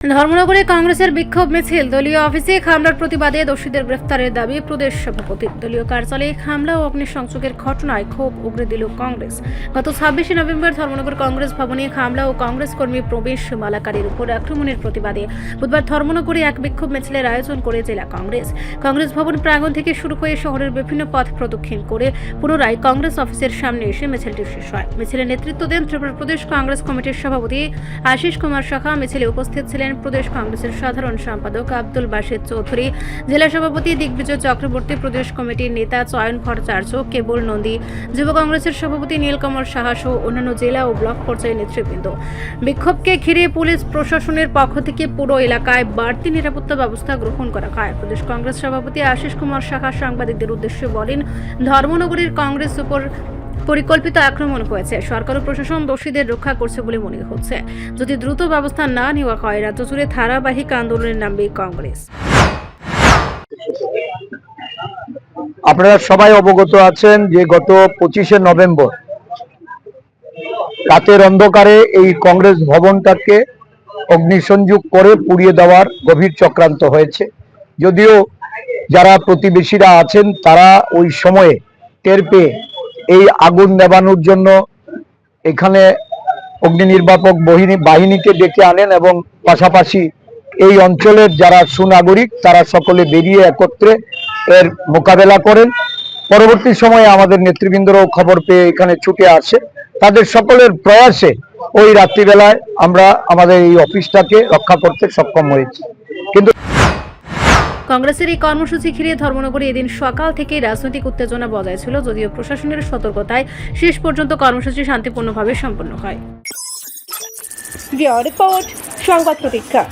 ধর্মনগরে কংগ্রেসের বিক্ষোভ মিছিল। দলীয় অফিসে হামলার প্রতিবাদে দোষীদের গ্রেফতারের দাবি প্রদেশ সভাপতি। দলীয় কার্যালয়ে হামলা ও অগ্নিসংযোগের ঘটনায় ক্ষোভ উগরে দিল কংগ্রেস। গত ছাব্বিশে নভেম্বর ধর্মনগর কংগ্রেস ভবনে হামলা ও কংগ্রেস কর্মী প্রবেশ মালাকারের উপর আক্রমণের প্রতিবাদে বুধবার ধর্মনগরে এক বিক্ষোভ মিছিলের আয়োজন করে জেলা কংগ্রেস। কংগ্রেস ভবন প্রাঙ্গণ থেকে শুরু হয়ে শহরের বিভিন্ন পথ প্রদক্ষিণ করে পুনরায় কংগ্রেস অফিসের সামনে এসে মিছিলটি শেষ হয়। মিছিলের নেতৃত্ব দেন ত্রিপুরা প্রদেশ কংগ্রেস কমিটির সভাপতি আশিস কুমার শাখা মিছিলে উপস্থিত ছিলেন প্রদেশ কংগ্রেসের সাধারণ সম্পাদক আব্দুল বাসিদ চৌধুরী, জেলা সভাপতি দিগ্বিজয় চক্রবর্তী, প্রদেশ কমিটির নেতা চয়ন ভট্টাচার্য, কেবল নন্দী, যুব কংগ্রেসের সভাপতি নীলকমল সাহা সহ অন্যান্য জেলা ও ব্লক পর্যায়ে নেতৃবৃন্দ। বিক্ষোভকে ঘিরে পুলিশ প্রশাসনের পক্ষ থেকে পুরো এলাকায় বাড়তি নিরাপত্তা ব্যবস্থা গ্রহণ করা হয়। প্রদেশ কংগ্রেস সভাপতি আশিস কুমার সাহা সাংবাদিকদের উদ্দেশ্যে বলেন, ধর্মনগরীর কংগ্রেস উপর পরিকল্পিত আক্রমণ হয়েছে। সরকার ও প্রশাসন দোষীদের রক্ষা করছে বলে মনে হচ্ছে। যদি দ্রুত ব্যবস্থা না নেওয়া হয়, রাজ্য জুড়ে ধারাবাহিক আন্দোলনের নামবে কংগ্রেস। আপনারা সবাই অবগত আছেন যে গত পঁচিশে নভেম্বর রাতের অন্ধকারে এই কংগ্রেস ভবনটাকে অগ্নিসংযোগ করে পুড়িয়ে দেওয়ার গভীর চক্রান্ত হয়েছে। যদিও যারা প্রতিবেশীরা আছেন, তারা ওই সময়ে টের পেয়ে এই আগুন নেবানোর জন্য এখানে অগ্নি নির্বাপক বাহিনী বাহিনীকে ডেকে আনেন এবং পাশাপাশি এই অঞ্চলের যারা সুনাগরিক, তারা সকলে বেরিয়ে একত্রে এর মোকাবেলা করেন। পরবর্তী সময়ে আমাদের নেতৃবৃন্দরাও খবর পেয়ে এখানে ছুটে আসে। তাদের সকলের প্রয়াসে ওই রাত্রিবেলায় আমরা আমাদের এই অফিসটাকে রক্ষা করতে সক্ষম হয়েছি। কিন্তু কংগ্রেসের এই কর্মসূচি ঘিরে ধর্মনগরে এদিন সকাল থেকে রাজনৈতিক উত্তেজনা বজায় ছিল, যদিও প্রশাসনের সতর্কতায় শেষ পর্যন্ত কর্মসূচি শান্তিপূর্ণভাবে সম্পন্ন হয়। রিপোর্ট, সংবাদ প্রতীক্ষা।